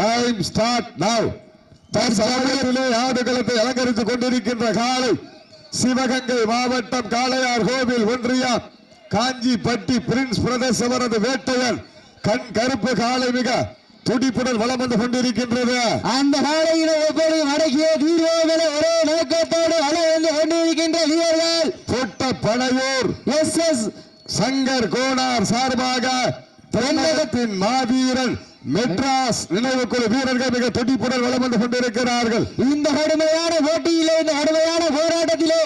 Time start now தற்சமயத்திலே ஆடுகளத்தை அலங்கரித்துக் கொண்டிருக்கின்ற காலை சிவகங்கை மாவட்டம் காளையார் கோவில் ஒன்றியம் காஞ்சிப்பட்டி பிரின்ஸ் பிரதேச அவரது வேட்டையன் கண் கருப்பு காலை மிக துடிப்புடன் வலம் வந்து கொண்டிருக்கின்றது. அந்த காலையில எப்படி அடக்கிய தீர்வோகளை ஒரே நோக்கத்தோடு வள வந்து கொண்டிருக்கின்ற வீரர்கள். தொட்ட பனையூர் எஸ் எஸ் சங்கர் கோனார் சார்பாக தமிழகத்தின் மாவீரன் மெட்ராஸ் நினைவுக்குழு வீரர்கள் மிக துடிப்புடன் வளம் வந்து கொண்டிருக்கிறார்கள். இந்த கடுமையான போட்டியிலே இந்த கடுமையான போராட்டத்திலே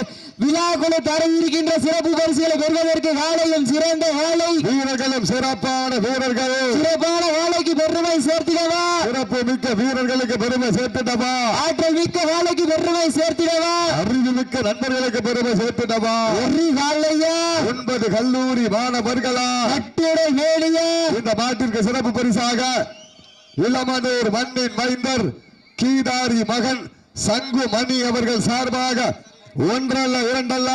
விழாக்குழு தர இருக்கின்ற சிறப்பு பரிசுகளை பெறுவதற்கு காலையும் சிறந்த காலை வீரர்களும் சிறப்பான வீரர்கள். சிறப்பான காலைக்கு பெருமை சேர்த்திடவா? சிறப்பு மிக்க வீரர்களுக்கு பெருமை சேர்த்துட்டவா ஆற்றல் மிக்க காலைக்கு பெருமை சேர்த்திடவா? அறிவு மிக்க நண்பர்களுக்கு பெருமை சேர்த்துட்டவா ஒரு காலையா ஒன்பது கல்லூரி மாணவர்களா? கட்டுரை மேலியா இந்த மாட்டிற்கு சிறப்பு பரிசாக இளமனூர் மண்ணின் மைந்தர் கீதாரி மகன் சங்கு மணி அவர்கள் சார்பாக ஒன்றல்ல இரண்டல்ல.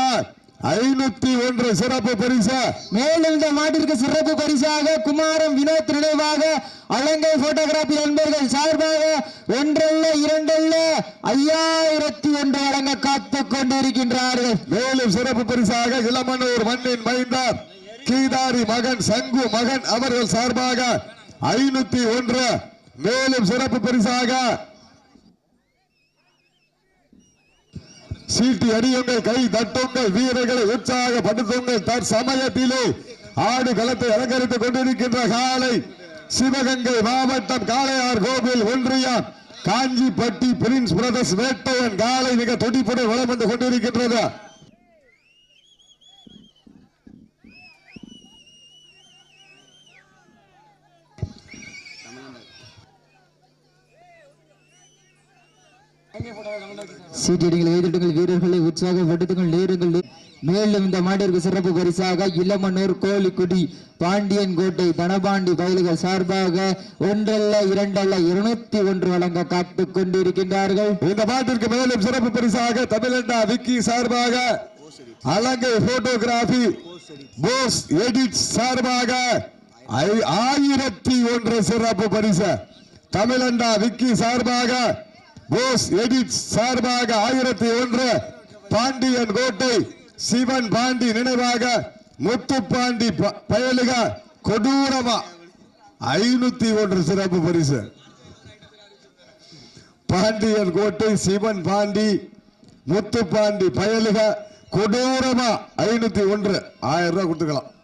ஐநூத்தி ஒன்று சிறப்பு பரிசு. மேலும் இந்த மாட்டிற்கு சிறப்பு பரிசாக குமாரம் வினோத் நினைவாக அலங்கை போட்டோகிராபி நண்பர்கள் சார்பாக ஒன்றல்ல இரண்டல்ல ஐயாயிரத்தி ஒன்று வழங்க காத்து கொண்டிருக்கின்றார்கள். மேலும் சிறப்பு பரிசாக இளமனூர் மண்ணின் மைந்தார் கீதாரி மகன் சங்கு மகன் அவர்கள் சார்பாக ஐநூத்தி ஒன்று. மேலும் சிறப்பு பரிசாக சீட்டு அடியுங்கள் கை தட்டுங்கள் வீரர்களை உற்சாகப்படுத்துங்கள். தற்சமயத்திலே ஆடு களத்தை அலங்கரித்துக் கொண்டிருக்கின்ற காலை சிவகங்கை மாவட்டம் காளையார் கோவில் ஒன்றியம் காஞ்சிப்பட்டி பிரின்ஸ் பிரதர்ஸ் வேட்டையன் காலை மிக துடிப்புடன் வளம் வந்து கொண்டிருக்கின்றது. சீட்டிடுங்கள் எதிர்த்துங்கள் வீரர்களை உற்சாகப்படுத்துங்கள் நேருங்கள் மேலும் இந்த மாட்டிற்கு சிறப்பு பரிசாக இளமனூர் கோழிக்குடி பாண்டியன் கோட்டை தனபாண்டி பயல்கள் சார்பாக ஒன்றல்ல இரண்டல்ல இருநூத்தி ஒன்று வழங்க காத்து கொண்டிருக்கின்றார்கள். இந்த மாட்டிற்கு மேலும் சிறப்பு பரிசாக தமிழண்டா விக்கி சார்பாக அலங்கை போட்டோகிராபி போஸ் எடிட் சார்பாக ஐ- ஆயிரத்தி ஒன்று சிறப்பு பரிசு. தமிழண்டா விக்கி சார்பாக போஸ் எடிட் சார்பாக ஆயிரத்தி ஒன்று பாண்டியன் கோட்டை சிவன் பாண்டி நினைவாக முத்துப்பாண்டி ப- பயலுக கொடூரமா. ஐநூத்தி ஒன்று சிறப்பு பரிசு. பாண்டியன் கோட்டை சிவன் பாண்டி முத்துப்பாண்டி பயலுக கொடூரமா. ஐநூத்தி ஒன்று. ஆயிரம் ரூபாய் கொடுத்துக்கலாம்.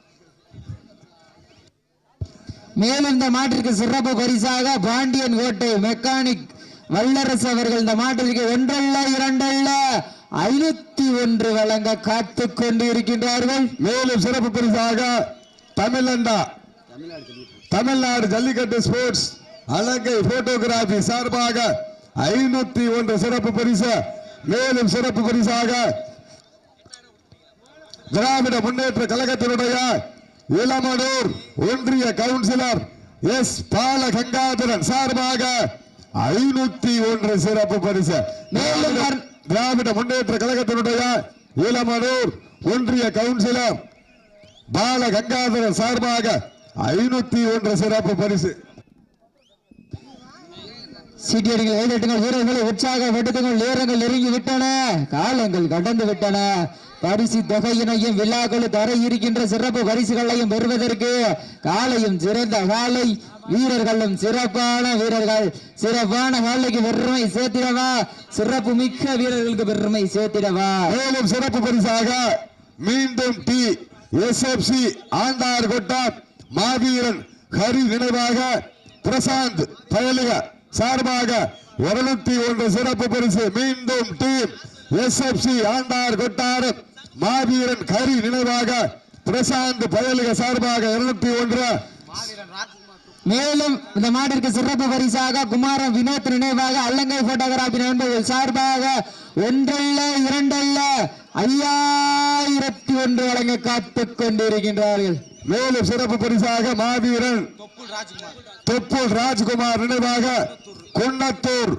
மேலும் இந்த மாட்டிற்கு சிறப்பு பரிசாக பாண்டியன் கோட்டை மெக்கானிக் வல்லரசு அவர்கள் இந்த மாட்டிற்கு ஒன்றல்ல இரண்டல்ல. ஐநூத்தி ஒன்று வழங்க காத்துக்கொண்டு இருக்கின்றார்கள் மேலும் சிறப்பு பரிசாக தமிழண்டா தமிழ்நாடு ஜல்லிக்கட்டு ஸ்போர்ட்ஸ் அலங்கை போட்டோகிராபி சார்பாக ஐநூத்தி ஒன்று சிறப்பு பரிசு. மேலும் சிறப்பு பரிசாக திராவிட முன்னேற்ற கழகத்தினுடைய இளமனூர் ஒன்றிய கவுன்சிலர் எஸ் பால கங்காதரன் சார்பாக ஐநூத்தி ஒன்று சிறப்பு பரிசு. திராவிட முன்னேற்ற கழகத்தினுடைய இளமனூர் ஒன்றிய கவுன்சிலர் பால கங்காதரன் சார்பாக ஐநூத்தி ஒன்று சிறப்பு பரிசு. சீட்டியடிகள் எதிர்த்துங்கள் வீரர்களை உற்சாகப்படுத்துங்கள் நேரங்கள் நெருங்கி விட்டன காலங்கள் கடந்து விட்டன பரிசு தொகையினையும் விழாக்கள் தர இருக்கின்ற சிறப்பு பரிசுகளையும் பெறுவதற்கு காலையும் சிறந்த காலை வீரர்களும் சிறப்பான வீரர்கள். சிறப்பான காலைக்கு பெருமை சேர்த்திடவா? சிறப்பு மிக்க வீரர்களுக்கு பெருமை சேர்த்திடவா? மேலும் சிறப்பு பரிசாக மீண்டும் டி. எஸ்எஃப்சி ஆண்டார் கொட்டார் மாவீரன் ஹரி நினைவாக பிரசாந்த் பயலுக சார்பாக இருநூத்தி ஒன்று சிறப்பு பரிசு மீண்டும் டீம் எஸ்எஃப்சி ஆண்டார் கொட்டார் மாவீரன் ஹரி நினைவாக பிரசாந்த் பயலுக சார்பாக இருநூத்தி ஒன்று. மேலும் இந்த மாட்டிற்கு சிறப்பு பரிசாக குமாரம் வினோத் நினைவாக அல்லங்கை போட்டோகிராபி நண்பர்கள் சார்பாக ஒன்றல்ல இரண்டல்ல ஐயாயிரத்தி ஒன்று வழங்க காத்துக் கொண்டிருக்கின்றார்கள். மேலும் சிறப்பு பரிசாக மாவீரன் தொப்புள் ராஜ்குமார் நினைவாக குன்னத்தூர்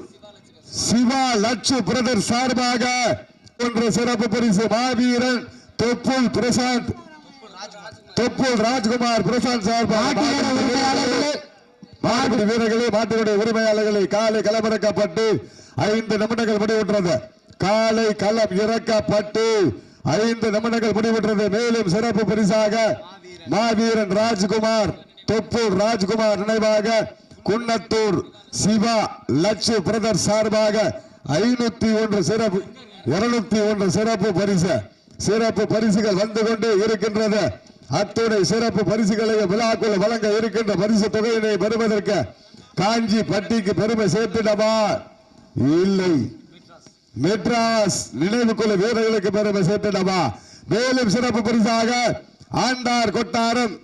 சிவா லட்சு பிரதர் சார்பாக ஒன்று சிறப்பு பரிசு மாவீரன் தொப்புள் பிரசாந்த் தொப்புள் ராஜ்குமார் பிரசாந்த் சார்பாக மாட்டுப்படி வீரர்களே மாட்டினுடைய உரிமையாளர்களை காலை களமிறக்கப்பட்டு ஐந்து நிமிடங்கள் முடிவுற்றது. காலை களம் இறக்கப்பட்டு ஐந்து நிமிடங்கள் முடிவுற்றது. மேலும் சிறப்பு பரிசாக மாவீரன் ராஜ்குமார் தொப்பூர் ராஜ்குமார் நினைவாக குன்னத்தூர் சிவா லட்சு பிரதர் சார்பாக ஐநூத்தி ஒன்று சிறப்பு இருநூத்தி ஒன்று சிறப்பு பரிசு. சிறப்பு பரிசுகள் வந்து கொண்டு இருக்கின்றது. அத்துணை சிறப்பு பரிசுகளை விழாக்குள் வழங்க இருக்கின்ற பரிசு தொகையினை பெறுவதற்கு காஞ்சி பட்டிக்கு பெருமை சேர்த்திடவா? இல்லை. மெட்ராஸ் நினைவுக்குள்ள வீரர்களுக்கு பெருமை சேர்த்திடவா? மேலும் சிறப்பு பரிசாக ஆண்டார் கொட்டாரம்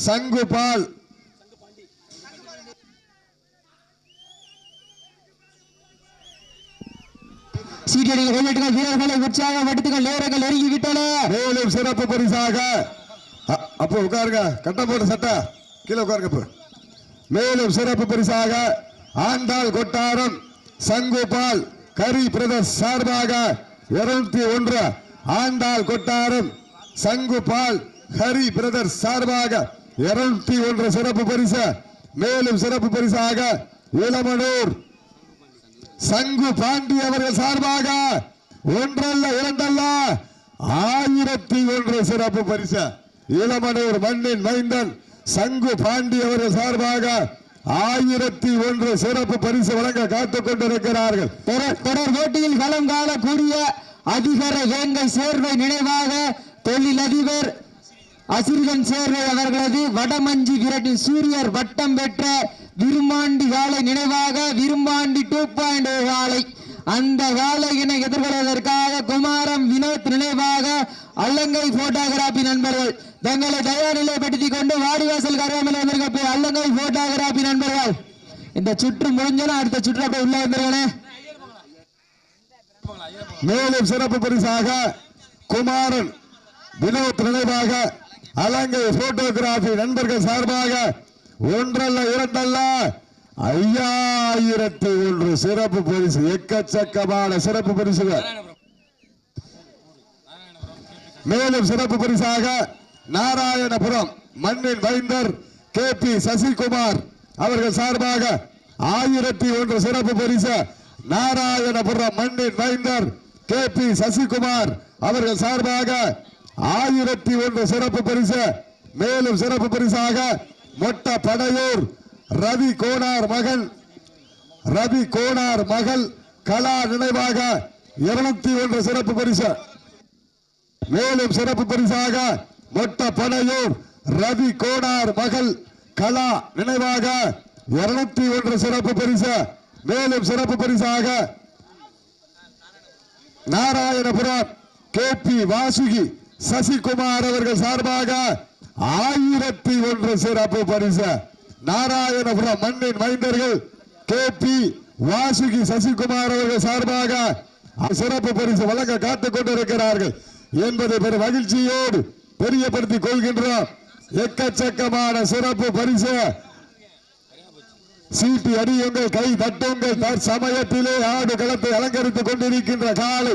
சங்கு பால் சீட்டடிகள் வீரர்களை உற்சாகப்படுத்துங்கள் நேரங்கள் நெருங்கி விட்டன மேலும் சிறப்பு பரிசாக அப்போ உட்காருங்க. கட்ட போட்ட சட்டை. கீழே உட்காருங்க இப்போ மேலும் சிறப்பு பரிசாக ஆண்டாள் கொட்டாரம் சங்குபால் கரி பிரதர்ஸ் சார்பாக இருநூத்தி ஒன்று ஆண்டாள் கொட்டாரம் சங்குபால் ஹரி பிரதர்ஸ் சார்பாக இருநூத்தி ஒன்று சிறப்பு பரிசு. மேலும் சிறப்பு பரிசாக இளமனூர் சங்கு பாண்டி அவர்கள் சார்பாக ஒன்றல்ல இரண்டல்ல ஆயிரத்தி ஒன்று சிறப்பு பரிசு. இளமனூர் மண்ணின் மைந்தன் சங்கு பாண்டி அவர்கள் சார்பாக ஆயிரத்தி ஒன்று சிறப்பு பரிசு வழங்க காத்துக் கொண்டிருக்கிறார்கள். தொடர் தொடர் போட்டியில் களம் காணக்கூடிய அதிகார வேங்கை சேர்வை நினைவாக தொழிலதிபர் அசிர்கன் சேர்வை அவர்களது வடமஞ்சி விரட்டி சூரியர் வட்டம் பெற்ற விரும்பாண்டி காலை நினைவாக விரும்பாண்டி டூ பாயிண்ட் காலை அந்த வேலையினை எதிர்கொள்வதற்காக குமாரம் வினோத் நினைவாக அல்லங்கை போட்டோகிராபி நண்பர்கள். தங்களை தயார் நிலைப்படுத்திக் கொண்டு வாடிவாசல் கருவாமல் வந்திருக்க அல்லங்கை போட்டோகிராபி நண்பர்கள். இந்த சுற்று முடிஞ்சனா அடுத்த சுற்று அப்படி உள்ள வந்துருக்கணே மேலும் சிறப்பு பரிசாக குமாரன் வினோத் நினைவாக அலங்கை போட்டோகிராபி நண்பர்கள் சார்பாக ஒன்றல்ல இரண்டல்ல ஐயாயிரத்தி ஒன்று சிறப்பு பரிசு எக்கச்சக்கமான சிறப்பு பரிசுகள். மேலும் சிறப்பு பரிசாக நாராயணபுரம் மண்ணின் வைந்தர் கே பி சசிகுமார் அவர்கள் சார்பாக ஆயிரத்தி ஒன்று சிறப்பு பரிசு நாராயணபுரம் மண்ணின் வைந்தர் கே பி சசிகுமார் அவர்கள் சார்பாக ஆயிரத்தி ஒன்று சிறப்பு பரிசு. மேலும் சிறப்பு பரிசாக மொட்ட படையூர் ரவி கோனார் மகள் ரவி கோனார் மகள் கலா நினைவாக இருநூத்தி ஒன்று சிறப்பு பரிசு. மேலும் சிறப்பு பரிசாக மொட்ட பனையூர் ரவி கோனார் மகள் கலா நினைவாக இருநூத்தி ஒன்று சிறப்பு பரிசு. மேலும் சிறப்பு பரிசாக நாராயணபுரம் கே பி வாசுகி சசிகுமார் அவர்கள் சார்பாக ஆயிரத்தி ஒன்று சிறப்பு பரிசு. நாராயணபுரம் மண்ணின் மைந்தர்கள் கே பி வாசுகி சசிகுமார் அவர்கள் சார்பாக சிறப்பு பரிசு வழங்க காத்துக் கொண்டிருக்கிறார்கள் என்பதை பெரும் மகிழ்ச்சியோடு தெரியப்படுத்திக் கொள்கின்றோம். எக்கச்சக்கமான சிறப்பு பரிசு. சீட்டு அடியுங்கள் கை தட்டுங்கள் தற்சமயத்திலே ஆடு களத்தை அலங்கரித்துக் கொண்டிருக்கின்ற காலை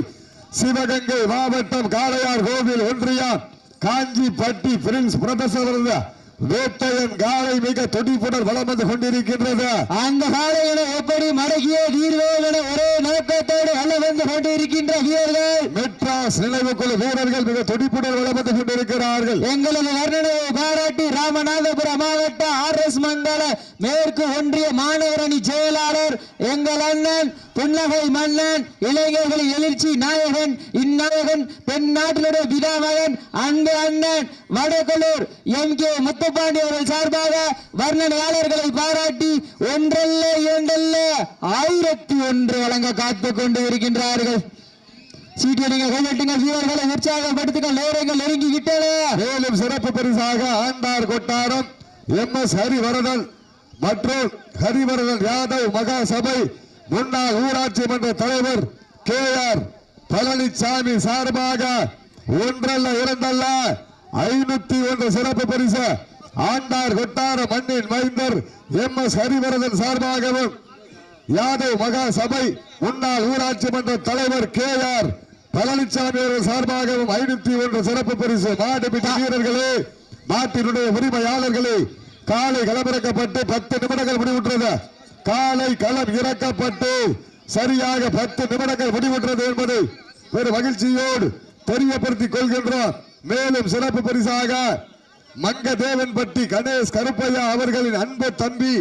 சிவகங்கை மாவட்டம் காளையார் கோவில் ஒன்றியம் காஞ்சிப்பட்டி பிரின்ஸ் பிரதர்ஸ் வேட்டையன் காலை மிக துடிப்புடன் வளம் வந்து கொண்டிருக்கின்றது. அந்த காலையில எப்படி மடக்கிய தீர்வோம் என ஒரே நோக்கத்தோடு வல்ல வந்து கொண்டிருக்கின்ற வீரர்கள்? மெட்ராஸ் நினைவுக்குழு வீரர்கள் மிக துடிப்புடன் வளம் வந்து கொண்டிருக்கிறார்கள். எங்களது வர்ணனையை பாராட்டி ராமநாதபுரம் மாவட்ட ஆர் எஸ் மண்டல மேற்கு ஒன்றிய மாணவர் அணி செயலாளர் எங்கள் அண்ணன் புன்னகை மன்னன் இளைஞர்களின் எழுச்சி நாயகன் இந்நாயகன் பெண் நாட்டினுடைய பிதாமகன் அன்பு அண்ணன் வடகலூர் எம். கே. முத்துப்பாண்டி அவர்கள் சார்பாக வர்ணனையாளர்களை பாராட்டி ஒன்றல்ல இரண்டல்ல ஆயிரத்தி ஒன்று வழங்க காத்து கொண்டு இருக்கின்றார்கள். நீங்கள் கையெட்டுங்க வீரர்களை உற்சாகப்படுத்துங்கள் நேரங்கள் நெருங்கி விட்டன மேலும் சிறப்பு பரிசாக ஆண்டார் கொட்டாரம் எம். எஸ். ஹரிவரதன் மற்றும் ஹரிவரதன் யாதவ் மகா சபை முன்னாள் ஊராட்சி மன்ற தலைவர் கே ஆர் பழனிசாமி சார்பாக ஒன்றல்ல இரண்டல்ல ஐநூத்தி ஒன்று சிறப்பு பரிசு ஆண்டார் கொட்டார மண்ணின் மைந்தர் எம் எஸ் ஹரிவரதன் சார்பாகவும் யாதவ் மகா சபை முன்னாள் ஊராட்சி மன்ற தலைவர் கே ஆர் பழனிசாமி அவர்கள் சார்பாகவும் ஐநூத்தி ஒன்று சிறப்பு பரிசு. மாடுபிடி வீரர்களே நாட்டினுடைய உரிமையாளர்களே காலை களமிறக்கப்பட்டு பத்து நிமிடங்கள் முடிவுற்றது. காலை களம் இறக்கப்பட்டு சரியாக பத்து நிமிடங்கள் முடிவுற்றது என்பதை பெரும் மகிழ்ச்சியோடு தெரியப்படுத்திக் கொள்கின்றோம். மேலும் சிறப்பு பரிசாக மங்க தேவன்பட்டி கணேஷ் கருப்பையா அவர்களின் அன்பு தம்பி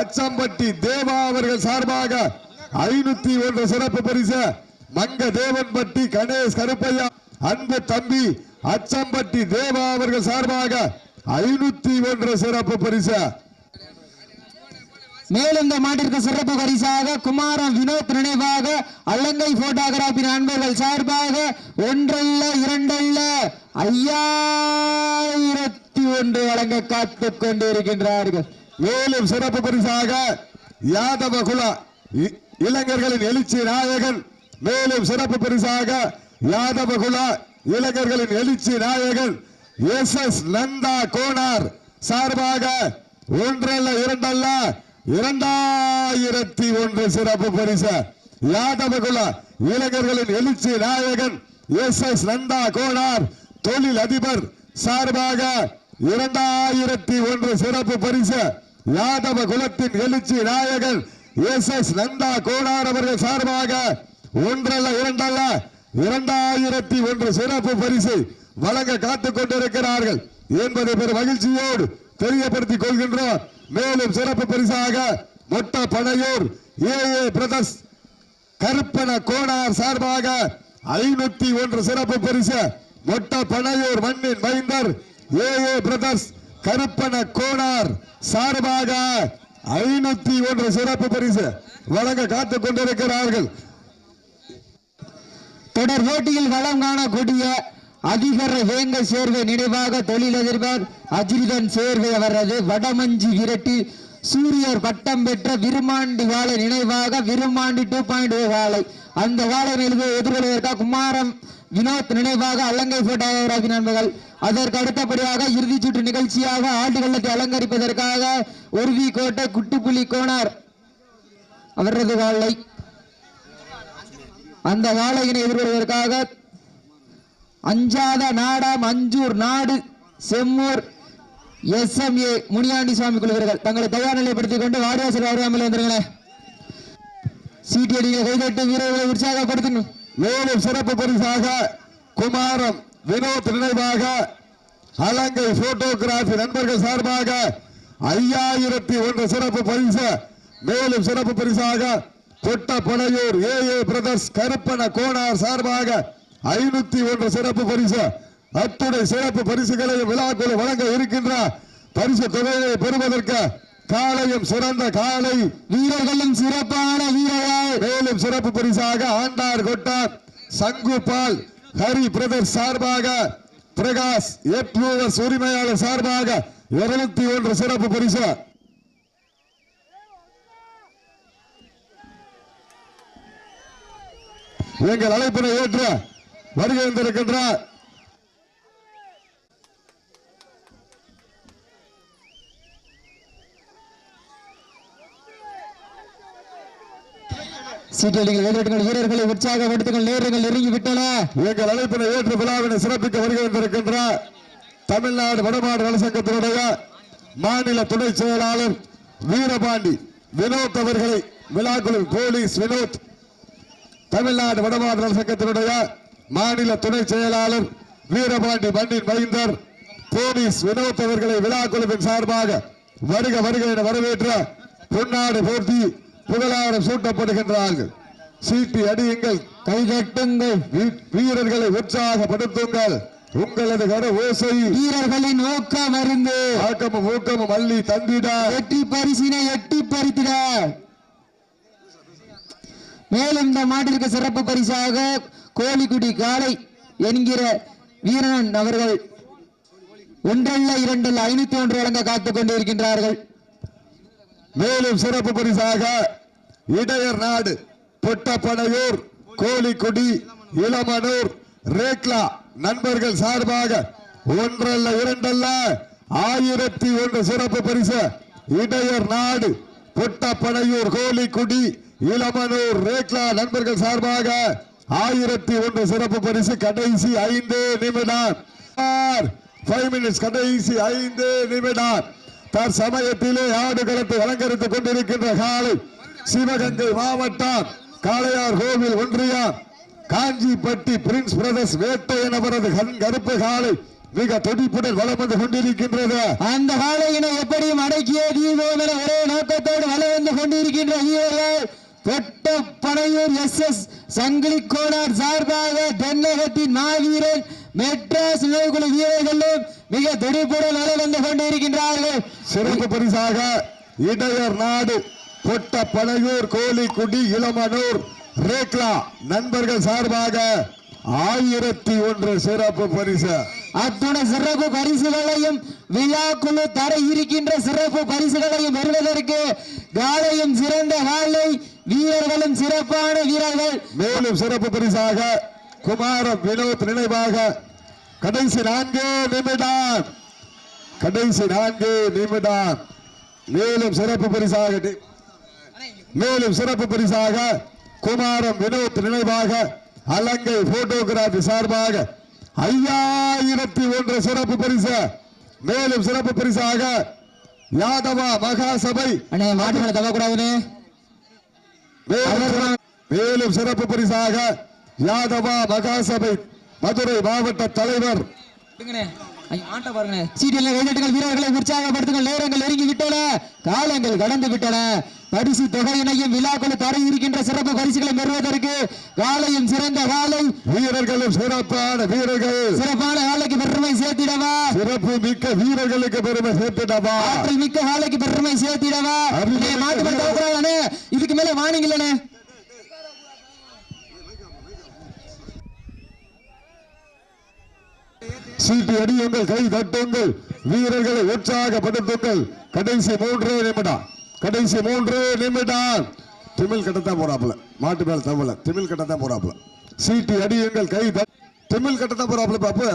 அச்சம்பட்டி தேவா அவர்கள் சார்பாக ஐநூத்தி ஒன்று சிறப்பு பரிசு மங்க தேவன்பட்டி கணேஷ் கருப்பையா அன்பு தம்பி அச்சம்பட்டி தேவா அவர்கள் சார்பாக ஐநூத்தி ஒன்று சிறப்பு பரிசு மேலும் இந்த மாட்டிற்கு சிறப்பு பரிசாக குமாரம் வினோத் நினைவாக அல்லங்கை போட்டோகிராபி நண்பர்கள் சார்பாக ஒன்றல்ல இரண்டல்ல ஐயாயிரத்தி ஒன்று வழங்க காத்துக் கொண்டிருக்கின்றார்கள். மேலும் சிறப்பு பரிசாக யாதவ குல இ- இளைஞர்களின் எழுச்சி நாயகன் மேலும் சிறப்பு பரிசாக யாதவ குல இளைஞர்களின் எழுச்சி நாயகன் எஸ் எஸ் நந்தா கோனார் சார்பாக ஒன்றல்ல இரண்டல்ல இரண்டாயிரத்தி ஒன்று சிறப்பு பரிசு. யாதவகுல இளைஞர்களின் எழுச்சி நாயகன் எஸ் எஸ் நந்தா கோனார் தொழில் அதிபர் சார்பாக இரண்டாயிரத்தி ஒன்று சிறப்பு பரிசு. யாதவ குலத்தின் எழுச்சி நாயகன் எஸ் எஸ் நந்தா கோனார் அவர்கள் சார்பாக ஒன்றல்ல இரண்டல்ல இரண்டாயிரத்தி ஒன்று சிறப்பு பரிசு வழங்க காத்துக் கொண்டிருக்கிறார்கள். என்பதை பெரும் மகிழ்ச்சியோடு தெரியப்படுத்திக் கொள்கின்றோம் மேலும் சிறப்பு பரிசாக மொட்ட பனையூர் ஏஏ பிரதர்ஸ் கருப்பன கோணார் சார்பாக ஐநூத்தி ஒன்று சிறப்பு பரிசு. மொட்ட பனையூர் மண்ணின் மைந்தர் ஏஏ பிரதர்ஸ் கருப்பன கோணார் சார்பாக ஐநூத்தி ஒன்று சிறப்பு பரிசு வழங்க காத்துக் கொண்டிருக்கிறார்கள் தொடர் போட்டியில் வளம் காணக்கூடிய அதிகர வேங்க சேர்வை நினைவாக தொழிலதிபர் அஜிரிதன் சேர்வை அவரது வடமஞ்சி விரட்டி சூரியர் பட்டம் பெற்ற விருமாண்டி வாழை நினைவாக விருமாண்டி டூ பாயிண்ட் oh வாழை. அந்த வாழை நிலவு எதிர்கொள்வதற்காக குமாரம் வினோத் நினைவாக அலங்கை போட்டோகிராபி நண்பர்கள். அதற்கு அடுத்தபடியாக இறுதிச் சுற்று நிகழ்ச்சியாக ஆட்டுக்கள்ளத்தை அலங்கரிப்பதற்காக ஒருவி கோட்டை குட்டுப்புலி கோனார் அவரது வாழை. அந்த வாழையினை எதிர்கொள்வதற்காக அஞ்சாத நாடாம் அஞ்சூர் நாடு Semmur S M A Muniyandi Swami குழுவர்கள் தங்களை தயார் நிலைப்படுத்திக் கொண்டு வாடியாசர் வாரியாமல் வந்துருங்களேன் சீட்டியடிகளை கைதட்டு வீரர்களை உற்சாகப்படுத்தணும். மேலும் சிறப்பு பரிசாக குமாரம் வினோத் நினைவாக அலங்கை போட்டோகிராபி நண்பர்கள் சார்பாக ஐயாயிரத்தி ஒன்று சிறப்பு பரிசு மேலும் சிறப்பு பரிசாக கொட்டப்படையூர் ஏ ஏ பிரதர்ஸ் கருப்பன கோனார் சார்பாக ஐநூத்தி ஒன்று சிறப்பு பரிசு. அத்துடைய சிறப்பு பரிசுகளை விழாக்குழு வழங்க இருக்கின்ற பரிசு தொகையை பெறுவதற்கு காலையும் சிறந்த காலை வீரர்களும் சிறப்பான வீரர்கள். மேலும் சிறப்பு பரிசாக ஆண்டார் கொட்டார் சங்குபால் ஹரி பிரதர் சார்பாக பிரகாஷ் எட்ரூவர்ஸ் உரிமையாளர் சார்பாக இருநூத்தி ஒன்று சிறப்பு பரிசு. எங்கள் அழைப்பினை ஏற்று வருகை வந்திருக்கின்ற சீட்டியடிகள் வீரர்களை உற்சாகப்படுத்துங்கள் நேரங்கள் நெருங்கி விட்டன எங்கள் அழைப்பினை ஏற்று விழாவினை சிறப்பிக்க வருகை தமிழ்நாடு வடமாடு நலசங்கத்தினுடைய மாநில துணை செயலாளர் வீரபாண்டி வினோத் அவர்களை விழாக்குழு போலீஸ் வினோத் தமிழ்நாடு வடமாடு நலசங்கத்தினுடைய மாநில துணை செயலாளர் வீரபாண்டி மண்ணின் மைந்தர் போலீஸ் வினோத் அவர்களை விழாக்குழுவின் சார்பாக வருக வருக என வரவேற்ற பொன்னாடு போர்த்தி புகழாரம் சூட்டப்படுகின்றார்கள். சீட்டி அடியுங்கள் கைதட்டுங்கள் வீ- வீரர்களை உற்சாகப்படுத்துங்கள். உங்களது கர ஓசை. வீரர்களின் ஊக்கம் அருந்து ஆக்கமும் ஊக்கமும் அள்ளி தந்திட. வெற்றி பரிசினை எட்டி பறித்திட. மேலும் இந்த மாட்டிற்கு சிறப்பு பரிசாக கோழிக்குடி காலை என்கிற வீரன் அவர்கள் ஒன்றல்ல இரண்டல்ல ஐநூத்தி ஒன்று வழங்க காத்துக் கொண்டிருக்கின்றார்கள். மேலும் சிறப்பு பரிசாக இடையர் நாடு பொட்டப்பனையூர் கோழிக்குடி இளமனூர் ரேக்லா நண்பர்கள் சார்பாக ஒன்றல்ல இரண்டல்ல ஆயிரத்தி ஒன்று சிறப்பு பரிசு. இடையர் நாடு பொட்டப்பனையூர் கோழிக்குடி இளமனூர் ரேக்லா நண்பர்கள் சார்பாக ஆயிரத்தி ஒன்று சிறப்பு பரிசு கடைசி ஐந்து நிமிடம். ஃபைவ் மினிட்ஸ் கடைசி ஐந்து நிமிடம். தற்சமயத்திலே ஆடுகளத்தை அலங்கரித்துக் கொண்டிருக்கின்ற காலை சிவகங்கை மாவட்டம் காளையார் கோவில் ஒன்றியம். காஞ்சிப்பட்டி பிரின்ஸ் பிரதர்ஸ் வேட்டையன் அவரது கண் கருப்பு காலை மிக துடிப்புடன் வளம் வந்து கொண்டிருக்கின்றது. அந்த காலையினை எப்படியும் அடக்கிய தீபம் என ஒரே நோக்கத்தோடு வளம் வந்து கொண்டிருக்கின்ற வீரர்கள். கொட்ட பனையூர் எஸ் எஸ் சங்கிலி கோடார் சார்பாக தென்னகத்தின் மாவீரன் மெட்ராஸ் நிலைக்குழு வீரர்களும் மிக துடிப்புடன் வள வந்து கொண்டிருக்கின்றார்கள். சிறப்பு பரிசாக இடையர் நாடு கொட்ட பனையூர் கோழிக்குடி இளமனூர் ரேக்லா நண்பர்கள் சார்பாக ஆயிரத்தி ஒன்று சிறப்பு பரிசு. அத்துடன் சிறப்பு பரிசுகளையும் விழாக்குழு தர இருக்கின்ற சிறப்பு பரிசுகளையும் பெறுவதற்கு காலையும் சிறந்த காலை வீரர்களும் சிறப்பான வீரர்கள். மேலும் சிறப்பு பரிசாக குமாரம் வினோத் நினைவாக கடைசி நான்கு நிமிடம். கடைசி நான்கு நிமிடம். மேலும் சிறப்பு பரிசாக மேலும் சிறப்பு பரிசாக குமாரம் வினோத் நினைவாக அலங்கை போட்டோகிராபி சார்பாக ஐயாயிரத்தி ஒன்று சிறப்பு பரிசு. மேலும் சிறப்பு பரிசாக யாதவா மகாசபை. மேலும் சிறப்பு பரிசாக யாதவா மகாசபை மதுரை மாவட்ட தலைவர். வீரர்களை உற்சாகப்படுத்துங்கள். நேரங்கள் நெருங்கி விட்டன. காலங்கள் கடந்து விட்டன. பரிசு தொகையினையும் விழாக்கள் தர இருக்கின்ற சிறப்பு பரிசுகளை பெறுவதற்கு காலையும் சிறந்த காலை. வீரர்களும் சிறப்பான வீரர்கள். சிறப்பான காலைக்கு பெருமை சேர்த்திடவா? சிறப்பு மிக்க வீரர்களுக்கு பெருமை சேர்த்துடவா? ஆற்றல் மிக்க காலைக்கு பெருமை சேர்த்திடவா? அருமை அண்ணே, மாட்டு பண்ண தவக்கூடாதுண்ணே இதுக்கு மேல வாணிங்களே சீட்டு அடியுங்கள் கை தட்டுங்கள். வீரர்களை உற்சாகப்படுத்துங்கள். கடைசி மூன்றே நிமிடம். கடைசி மூன்றே நிமிடம். திமில் கட்டத்தான் போறாப்புல. மாட்டு மேல தவல. திமில் கட்டத்தான் போறாப்புல. சீட்டு அடியுங்கள் கை திமில் கட்டத்தான் போறாப்புல பாப்பு.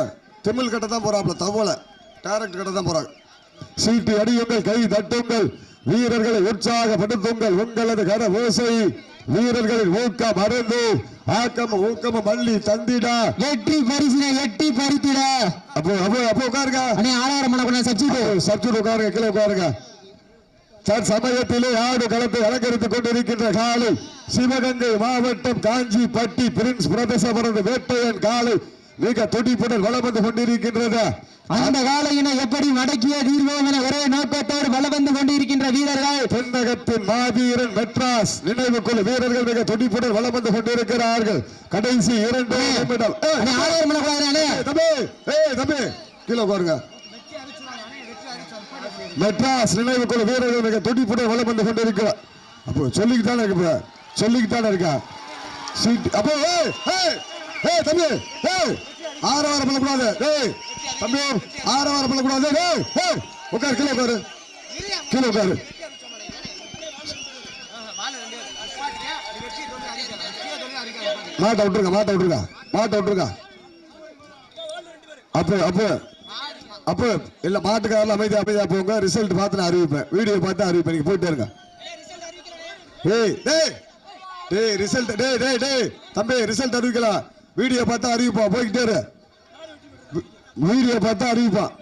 திமில் கட்டத்தான் போறாப்புல. தவல. டைரக்ட் கட்டத்தான் போறாங்க சீட்டு அடியுங்கள் கை தட்டுங்கள். வீரர்களை உற்சாகப்படுத்துங்கள். உங்களது கர ஓசை வீரர்களின் ஊக்கம் அருந்து ஆக்கம் ஊக்கம் மல்லி தந்திட. வெற்றி பரிசினை எட்டி பறித்திட. அப்போ அப்போ அப்போ உட்காருங்க. ஆறாயிரம் சப்சிட்டு சப்ஜூட் உட்காருங்க கீழே உட்காருங்க. தன் சமயத்திலே ஆடு களத்தை அலங்கரித்துக் கொண்டிருக்கின்ற காலை சிவகங்கை மாவட்டம் காஞ்சிப்பட்டி பிரின்ஸ் பிரதேசபுரம் வேட்டையன் காலை மிக துடிப்புடன் வலம் வந்து கொண்டிருக்கின்றது. அந்த காலையினை எப்படி மடக்கிய தீர்வோம் என ஒரே நோக்கத்தோடு வல வந்து கொண்டிருக்கின்ற வீரர்கள்? தென்னகத்தின் மாவீரன் மெட்ராஸ் நினைவு குழு வீரர்கள் மிக துடிப்புடன் வலம் வந்து கொண்டிருக்கிறார்கள். கடைசி இரண்டு நிமிடம். ஏய், அண்ணே ஆறாயிரம் மணக்குள்ள அண்ணே ஏய், தம்பி ஏய் தம்பி கீழே உட்காருங்க மெட்ராஸ் நினைவு குழு வீரர்கள் மிக துடிப்புடன் வலம் வந்து கொண்டிருக்கிறார். அப்போ சொல்லிக்கிட்டானே இருக்கு இப்ப. சொல்லிக்கிட்டானே இருக்கா? சீட் அப்போ ஏய் ஏய் ஏய் தம்பி ஏய் ஆரவாரம் பண்ணக்கூடாது ஏய் தம்பி ஆரவாரம் பண்ணக்கூடாது ஏய் ஏய் உட்காரு கீழே உட்காரு. கீழே உட்காரு. மாட்டை விட்டுருங்க மாட்டை விட்டுருங்க மாட்டை விட்டுருங்க. அப்போ அப்போ அப்போ இல்ல மாட்டுக்காரில் அமைதி அமைதியா போங்க. ரிசல்ட் பார்த்து நான் அறிவிப்பேன். வீடியோ பார்த்து அறிவிப்பேன். நீங்க போயிட்டே இருங்க. ஏய் டேய் டேய் ரிசல்ட் டேய் டேய் டேய். தம்பி ரிசல்ட் அறிவிக்கலாம் வீடியோ பார்த்தா அறிவிப்பா. போய்கிட்டே இரு. வீடியோ பார்த்தா அறிவிப்பான்